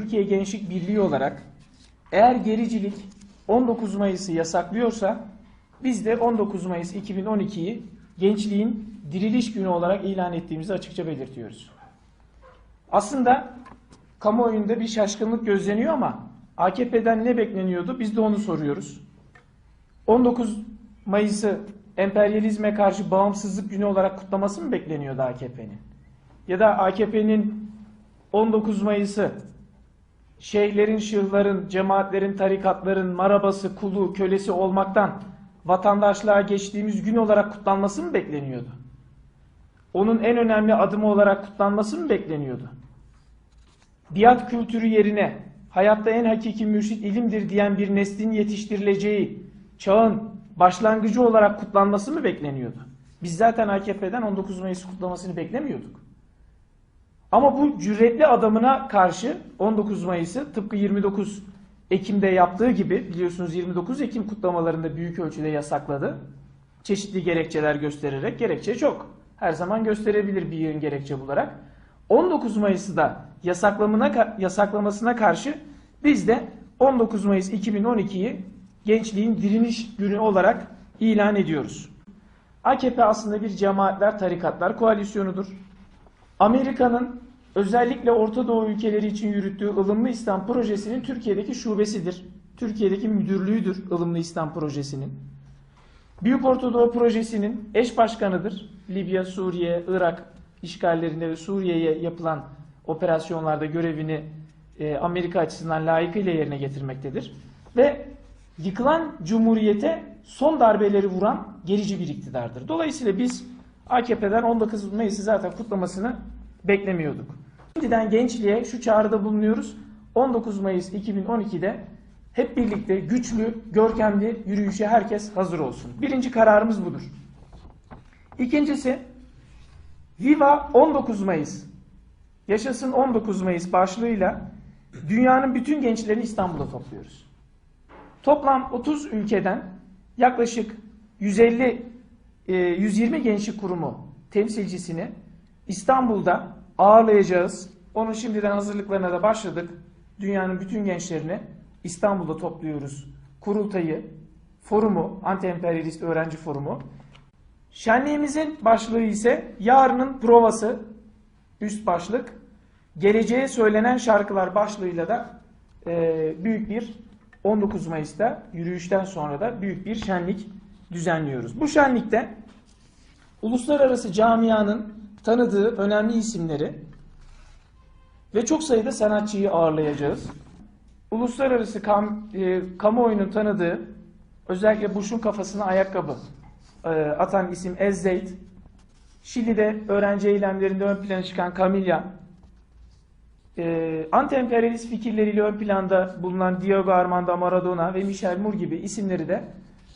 Türkiye Gençlik Birliği olarak eğer gericilik 19 Mayıs'ı yasaklıyorsa biz de 19 Mayıs 2012'yi gençliğin diriliş günü olarak ilan ettiğimizi açıkça belirtiyoruz. Aslında kamuoyunda bir şaşkınlık gözleniyor ama AKP'den ne bekleniyordu? Biz de onu soruyoruz. 19 Mayıs'ı emperyalizme karşı bağımsızlık günü olarak kutlaması mı bekleniyordu AKP'nin? Ya da AKP'nin 19 Mayıs'ı şeyhlerin, şıhların, cemaatlerin, tarikatların marabası, kulu, kölesi olmaktan vatandaşlığa geçtiğimiz gün olarak kutlanması mı bekleniyordu? Onun en önemli adımı olarak kutlanması mı bekleniyordu? Biat kültürü yerine hayatta en hakiki mürşit ilimdir diyen bir neslin yetiştirileceği çağın başlangıcı olarak kutlanması mı bekleniyordu? Biz zaten AKP'den 19 Mayıs kutlamasını beklemiyorduk. Ama bu cüretli adamına karşı 19 Mayıs'ı tıpkı 29 Ekim'de yaptığı gibi biliyorsunuz 29 Ekim kutlamalarında büyük ölçüde yasakladı. Çeşitli gerekçeler göstererek gerekçe çok. Her zaman gösterebilir bir yığın gerekçe bularak. 19 Mayıs'ı da yasaklamına, yasaklamasına karşı biz de 19 Mayıs 2012'yi gençliğin direniş günü olarak ilan ediyoruz. AKP aslında bir cemaatler, tarikatlar koalisyonudur. Amerika'nın özellikle Orta Doğu ülkeleri için yürüttüğü ılımlı İslam projesinin Türkiye'deki şubesidir. Türkiye'deki müdürlüğüdür ılımlı İslam projesinin. Büyük Orta Doğu projesinin eş başkanıdır. Libya, Suriye, Irak işgallerinde ve Suriye'ye yapılan operasyonlarda görevini e, Amerika açısından layıkıyla yerine getirmektedir. Ve yıkılan cumhuriyete son darbeleri vuran gerici bir iktidardır. Dolayısıyla biz AKP'den 19 Mayıs'ı zaten kutlamasını beklemiyorduk. Şimdiden gençliğe şu çağrıda bulunuyoruz. 19 Mayıs 2012'de hep birlikte güçlü, görkemli yürüyüşe herkes hazır olsun. Birinci kararımız budur. İkincisi Viva 19 Mayıs. Yaşasın 19 Mayıs başlığıyla dünyanın bütün gençlerini İstanbul'a topluyoruz. Toplam 30 ülkeden yaklaşık 150 e, 120 gençlik kurumu temsilcisini İstanbul'da ağırlayacağız. Onun şimdiden hazırlıklarına da başladık. Dünyanın bütün gençlerini İstanbul'da topluyoruz. Kurultayı, forumu, anti-emperyalist öğrenci forumu. Şenliğimizin başlığı ise yarının provası, üst başlık. Geleceğe söylenen şarkılar başlığıyla da e, büyük bir 19 Mayıs'ta yürüyüşten sonra da büyük bir şenlik düzenliyoruz. Bu şenlikte uluslararası camianın tanıdığı önemli isimleri ve çok sayıda sanatçıyı ağırlayacağız. Uluslararası kam, e, kamuoyunun tanıdığı özellikle Bush'un kafasına ayakkabı e, atan isim Ezzeyt, Şili'de öğrenci eylemlerinde ön plana çıkan Camilla, e, anti-emperyalist fikirleriyle ön planda bulunan Diego Armando Maradona ve Michel Moore gibi isimleri de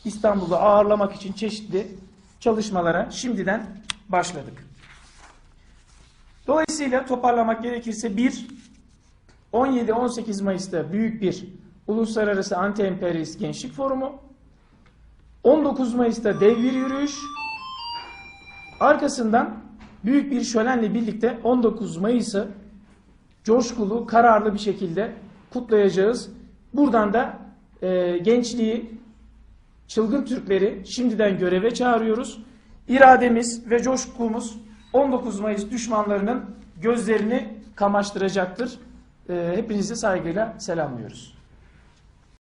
İstanbul'da ağırlamak için çeşitli çalışmalara şimdiden başladık. Dolayısıyla toparlamak gerekirse bir 17-18 Mayıs'ta büyük bir uluslararası anti-emperyalist gençlik forumu, 19 Mayıs'ta dev bir yürüyüş, arkasından büyük bir şölenle birlikte 19 Mayıs'ı coşkulu, kararlı bir şekilde kutlayacağız. Buradan da e, gençliği, çılgın Türkleri şimdiden göreve çağırıyoruz. İrademiz ve coşkumuz 19 Mayıs düşmanlarının gözlerini kamaştıracaktır. E, hepinizi saygıyla selamlıyoruz.